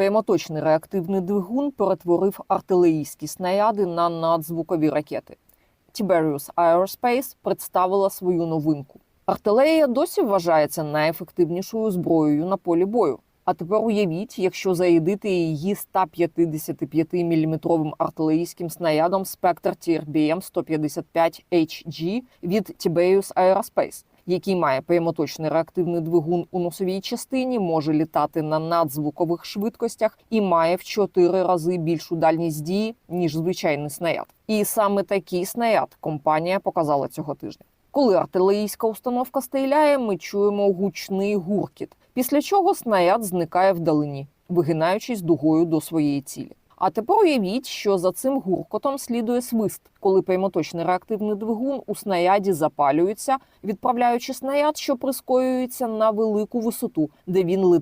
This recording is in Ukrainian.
Прямоточний реактивний двигун перетворив артилерійські снаряди на надзвукові ракети. Tiberius Aerospace представила свою новинку. Артилерія досі вважається найефективнішою зброєю на полі бою. А тепер уявіть, якщо зарядити її 155-мм артилерійським снарядом Spectre TRBM 155 HG від Tiberius Aerospace, який має прямоточний реактивний двигун у носовій частині, може літати на надзвукових швидкостях і має в 4 рази більшу дальність дії ніж звичайний снаряд. І саме такий снаряд компанія показала цього тижня. Коли артилерійська установка стріляє, ми чуємо гучний гуркіт, після чого снаряд зникає вдалині, вигинаючись дугою до своєї цілі. А тепер уявіть, що за цим гуркотом слідує свист, коли прямоточний реактивний двигун у снаряді запалюється, відправляючи снаряд, що прискорюється на велику висоту, де він летить